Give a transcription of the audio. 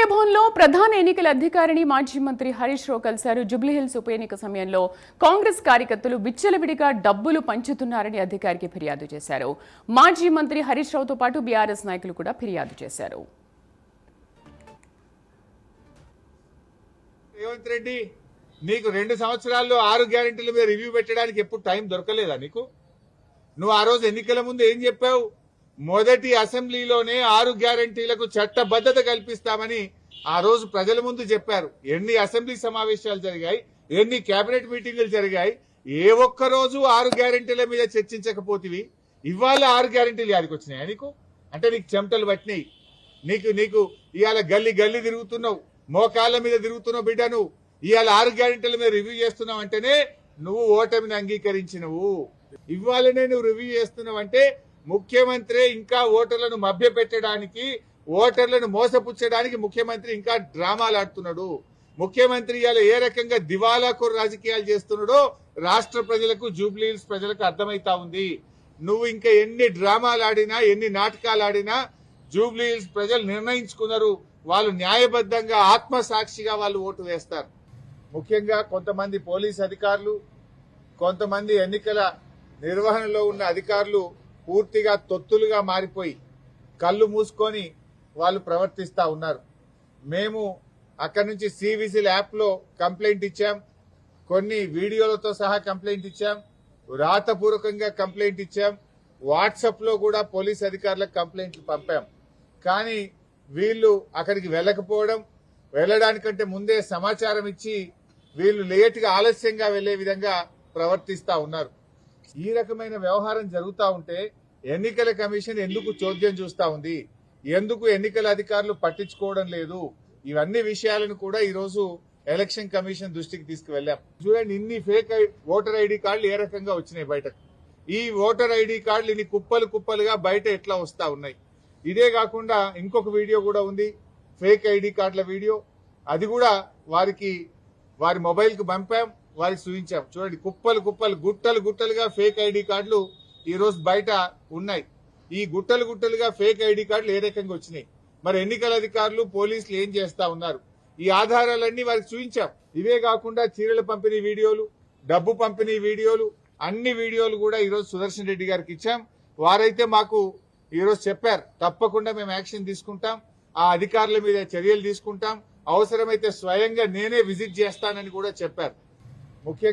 పీకే భవన్లో ప్రధాన ఎన్నికల అధికారిని మాజీ మంత్రి హరీష్ రావు కలిశారు. జుబ్లీహిల్స్ ఉప ఎన్నిక సమయంలో కాంగ్రెస్ కార్యకర్తలు విచ్చలవిడిగా డబ్బులు పంచుతున్నారని అధికారికి ఫిర్యాదు చేశారు. మాజీ మంత్రి హరీష్ రావుతో పాటు బీఆర్ఎస్ నాయకులు కూడా ఫిర్యాదు చేశారు. రేవంత్ రెడ్డి నీకు రెండు సంవత్సరాల్లో ఆరు గ్యారెంటీల మీద రివ్యూ పెట్టడానికి ఎప్పుడు టైం దొరకలేదా నీకు? నువ్వు ఆ రోజు ఎన్నికల ముందు ఏం చెప్పావు? మొదటి అసెంబ్లీలోనే ఆరు గ్యారెంటీలకు చట్టబద్ధత కల్పిస్తామని ఆ రోజు ప్రజల ముందు చెప్పారు. ఎన్ని అసెంబ్లీ సమావేశాలు జరిగాయి ఎన్ని కేబినెట్ మీటింగులు జరిగాయి ఏ ఒక్క రోజు ఆరు గ్యారెంటీల మీద చర్చించకపోతివి. ఇవాళ ఆరు గ్యారెంటీలు యాదికి వచ్చినాయి నీకు? అంటే నీకు చెమటలు పట్టినాయి. నీకు నీకు ఇవాళ గల్లీ గల్లీ తిరుగుతున్నావు. మోకాళ్ళ మీద తిరుగుతున్నావు బిడ్డ నువ్వు. ఇవాళ ఆరు గ్యారెంటీల మీద రివ్యూ చేస్తున్నావు అంటేనే నువ్వు ఓటమిని అంగీకరించినవు. ఇవాళనే నువ్వు రివ్యూ చేస్తున్నావు అంటే ముఖ్యమంత్రి ఇంకా ఓటర్లను మభ్య పెట్టడానికి ఓటర్లను మోసపుచ్చడానికి ముఖ్యమంత్రి ఇంకా డ్రామాలు ఆడుతున్నాడు. ముఖ్యమంత్రి ఇవాళ ఏ రకంగా దివాలాకోరు రాజకీయాలు చేస్తున్నాడో రాష్ట్ర ప్రజలకు జూబ్లీహిల్స్ ప్రజలకు అర్థమైతా ఉంది. నువ్వు ఇంకా ఎన్ని డ్రామాలు ఆడినా ఎన్ని నాటకాలు ఆడినా జూబ్లీహిల్స్ ప్రజలు నిర్ణయించుకున్నారు. వాళ్ళు న్యాయబద్ధంగా ఆత్మసాక్షిగా వాళ్ళు ఓటు వేస్తారు. ముఖ్యంగా కొంతమంది పోలీస్ అధికారులు కొంతమంది ఎన్నికల నిర్వహణలో ఉన్న అధికారులు పూర్తిగా తొత్తులుగా మారిపోయి కళ్ళు మూసుకొని వాళ్ళు ప్రవర్తిస్తూ ఉన్నారు. మేము అక్కడి నుంచి సివిసిల్ యాప్లో కంప్లైంట్ ఇచ్చాం. కొన్ని వీడియోలతో సహా కంప్లైంట్ ఇచ్చాం. రాతపూర్వకంగా కంప్లైంట్ ఇచ్చాం. వాట్సాప్లో కూడా పోలీస్ అధికారులకు కంప్లైంట్లు పంపాం. కానీ వీళ్ళు అక్కడికి వెళ్ళకపోవడం వెళ్ళడానికంటే ముందే సమాచారం ఇచ్చి వీళ్ళు లేట్గా ఆలస్యంగా వెళ్ళే విధంగా ప్రవర్తిస్తూ ఉన్నారు. ఈ రకమైన వ్యవహారం జరుగుతూ ఉంటే ఎన్నికల కమిషన్ ఎందుకు చోద్యం చూస్తా ఉంది? ఎందుకు ఎన్నికల అధికారులు పట్టించుకోవడం లేదు? ఇవన్నీ విషయాలను కూడా ఈరోజు ఎలక్షన్ కమిషన్ దృష్టికి తీసుకువెళ్ళాం. చూడండి ఇన్ని ఫేక్ ఓటర్ ఐడి కార్డులు ఏ రకంగా వచ్చినాయి బయటకు? ఈ ఓటర్ ఐడి కార్డులు ఇన్ని కుప్పలు కుప్పలుగా బయట ఎట్లా వస్తా ఉన్నాయి? ఇదే కాకుండా ఇంకొక వీడియో కూడా ఉంది ఫేక్ ఐడి కార్డుల వీడియో. అది కూడా వారికి వారి మొబైల్కి పంపాం. వారికి చూపించాం చూడండి కుప్పలు కుప్పలు గుట్టలు గుట్టలుగా ఫేక్ ఐడి కార్డులు ఈ రోజు బయట ఉన్నాయి. ఈ గుట్టలు గుట్టలుగా ఫేక్ ఐడి కార్డులు ఏ రకంగా వచ్చినాయి? మరి ఎన్నికల అధికారులు పోలీసులు ఏం చేస్తా ఉన్నారు? ఈ ఆధారాలన్నీ వారికి చూపించాం. ఇవే కాకుండా చీరల పంపిణీ వీడియోలు డబ్బు పంపిణీ వీడియోలు అన్ని వీడియోలు కూడా ఈరోజు సుదర్శన్ రెడ్డి గారికి ఇచ్చాం. వారైతే మాకు ఈరోజు చెప్పారు. తప్పకుండా మేము యాక్షన్ తీసుకుంటాం. ఆ అధికారుల మీద చర్యలు తీసుకుంటాం. అవసరమైతే స్వయంగా నేనే విజిట్ చేస్తానని కూడా చెప్పారు. ముఖ్యంగా